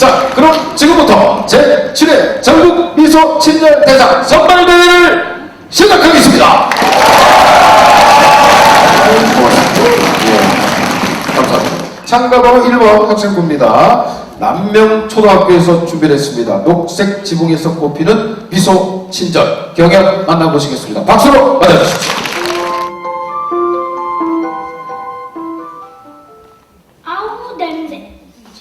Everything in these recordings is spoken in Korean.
자, 그럼 지금부터 제7회 전국 미소 친절 대상 선발 대회를 시작하겠습니다. 예, 감사합니다. 참가번호 1번 학생부입니다. 남명초등학교에서 준비했습니다. 녹색 지붕에서 꼽히는 미소 친절 경연 만나보시겠습니다. 박수로 맞아주십시오.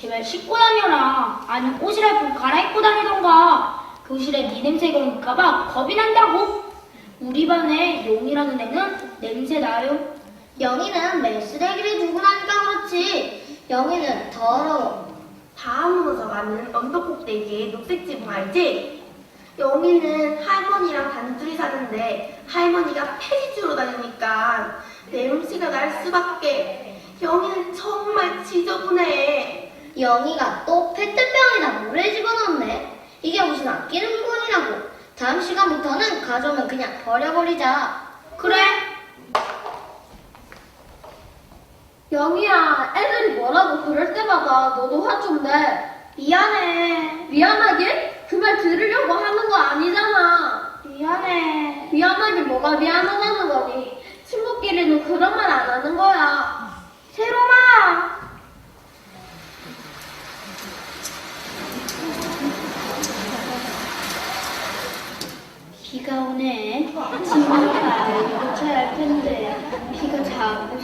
제발 씻고 다녀라 아니 옷이라도 갈아입고 다니던가 교실에 네 냄새가 올까봐 겁이 난다고 우리 반에 용이라는 애는 냄새 나요 영희는 매일 쓰레기를 두고 나니까 그렇지. 영희는 더러워. 다음으로 정하는 언덕 꼭대기에 녹색 지붕 알지? 영희는 할머니랑 단둘이 사는데 할머니가 폐지주로 다니니까 냄새가 날 수밖에 영희는 정말 영희가 또 페트병에다 물을 집어넣네. 이게 무슨 아끼는 물건이라고. 다음 시간부터는 가져오면 그냥 버려버리자. 그래 영희야, 애들이 뭐라고 그럴 때마다 너도 화 좀 내. 미안해. 미안하게? 그 말 들으려고 하는 거 아니잖아. 미안해 미안하게 뭐가 미안하다는 거니? 친구끼리는 그런 말 안 하는 거야. 세롬아 비가 오네 친구가 고쳐야 할 텐데 비가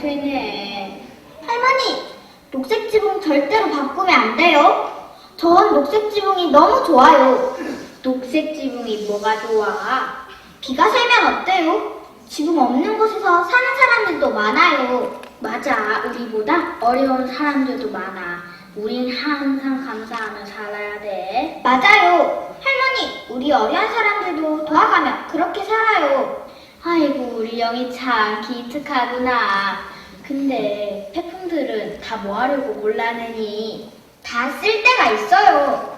새네 할머니, 녹색 지붕 절대로 바꾸면 안 돼요. 전 녹색 지붕이 너무 좋아요. 녹색 지붕이 뭐가 좋아? 비가 새면 어때요? 지붕 없는 곳에서 사는 사람들도 많아요. 맞아, 우리보다 어려운 사람들도 많아. 우린 항상 감사하며 살아야 돼. 맞아요. 할머니, 우리 어려운 사람들도 도와가며 그렇게 살아요. 아이고, 우리 영이 참 기특하구나. 근데 태풍들은 다 뭐 하려고 골라내니? 다쓸 때가 있어요.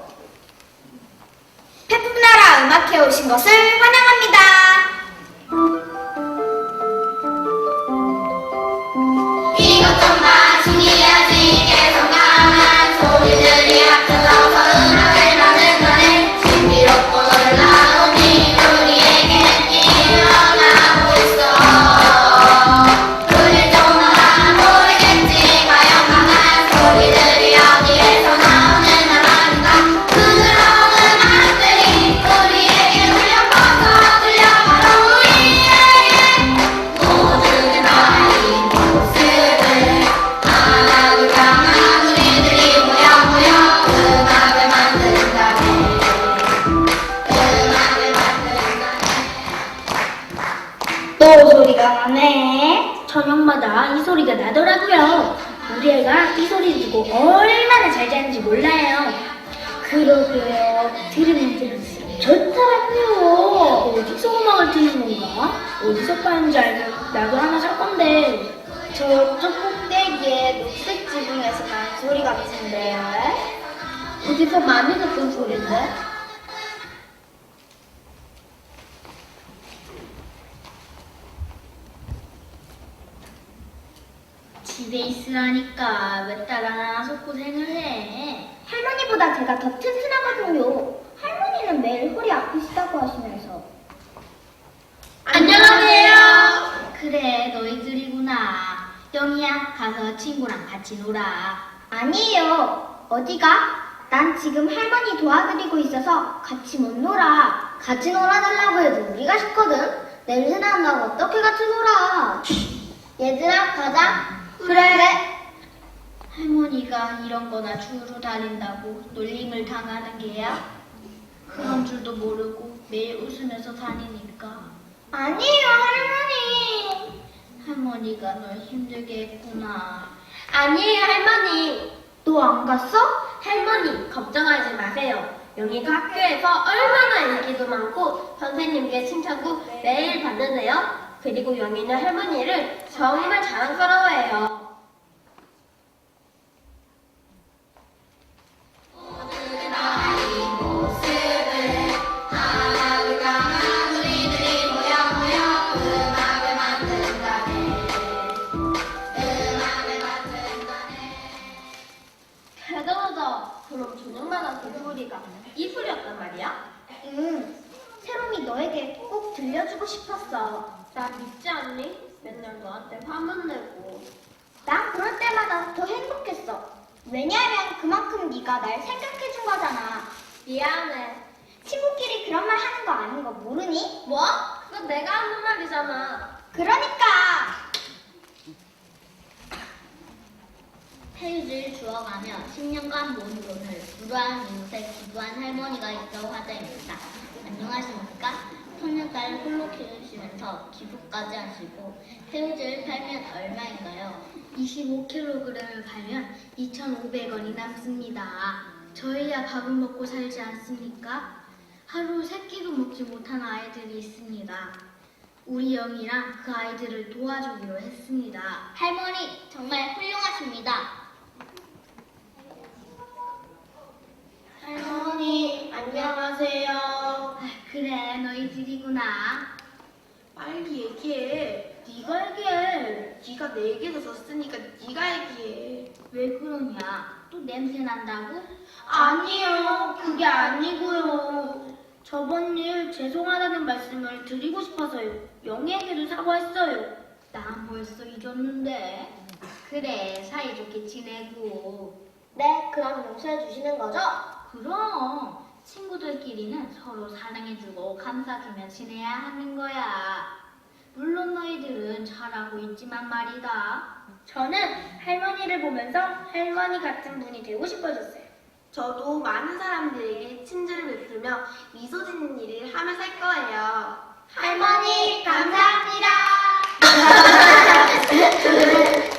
태풍나라 음악회 오신 것을 환영합니다. 또 소리가 나네. 저녁마다 이 소리가 나더라고요. 우리 애가 이 소리 듣고 얼마나 잘 자는지 몰라요. 그러게요. 들으면 들을수록 좋더라고요. 어디서 음악을 듣는 건가? 어디서 파는지 알면 나도 하나 살 건데. 저쪽 꼭대기에 녹색 지붕에서 나는 소리 같은데요. 어디서 많이 듣던 소리인데? 집에 있으라니까 왜딸 하나 고생을 해? 할머니보다 제가 더 튼튼하거든요. 할머니는 매일 허리 아프시다고 하시면서. 안녕하세요. 그래 너희들이구나. 영희야 가서 친구랑 같이 놀아. 아니에요. 어디가? 난 지금 할머니 도와드리고 있어서 같이 못 놀아. 같이 놀아달라고 해도 우리가 싫거든. 냄새 난다고 어떻게 같이 놀아? 얘들아 가자. 그래. 할머니가 이런 거나 주로 다닌다고 놀림을 당하는 게야? 그런 줄도 모르고 매일 웃으면서 다니니까 아니에요 할머니. 할머니가 널 힘들게 했구나. 아니에요 할머니. 너안 갔어? 할머니 걱정하지 마세요 영희가 학교에서 얼마나 인기도 많고 선생님께 칭찬도 매일 받는데요 그리고 영희는 할머니를 정말 자랑스러워해요 대단하다. 그럼 저녁마다 그 소리가 이 소리였단 말이야? 응. 새롬이 너에게 꼭 들려주고 싶었어. 나 믿지 않니? 맨날 너한테 화만 내고. 난 그럴 때마다 더 행복했어. 왜냐하면 그만큼 네가 날 생각해준 거잖아. 미안해. 친구끼리 그런 말 하는 거 아닌 거 모르니? 뭐? 그건 내가 하는 말이잖아. 그러니까 페이지를 주워가며 10년간 모은 돈을 불우한 이웃 에 기부한 할머니가 있어 화제입니다. 안녕하십니까? 손녀딸 홀로 키우시면서 기부까지 하시고 페이지를 팔면 얼마인가요? 25kg을 팔면 2,500원이 남습니다. 저희야 밥은 먹고 살지 않습니까? 하루 세 끼도 먹지 못하는 아이들이 있습니다. 우리 영이랑 그 아이들을 도와주기로 했습니다. 할머니 정말 훌륭하십니다. 빨리 얘기해. 네가 얘기해. 네가 내 얘기도 줬으니까 네가 얘기해. 왜 그러냐? 또 냄새 난다고? 아니요, 그게 아니고요. 저번 일 죄송하다는 말씀을 드리고 싶어서요. 영희에게도 사과했어요. 난 벌써 잊었는데. 그래 사이좋게 지내고. 네, 그럼 용서해 주시는 거죠? 그럼 친구들끼리는 서로 사랑해주고 감싸주며 지내야 하는 거야. 물론 너희들은 잘하고 있지만 말이다. 저는 할머니를 보면서 할머니 같은 분이 되고 싶어졌어요. 저도 많은 사람들에게 친절을 베풀며 미소 짓는 일을 하며 살 거예요. 할머니 감사합니다.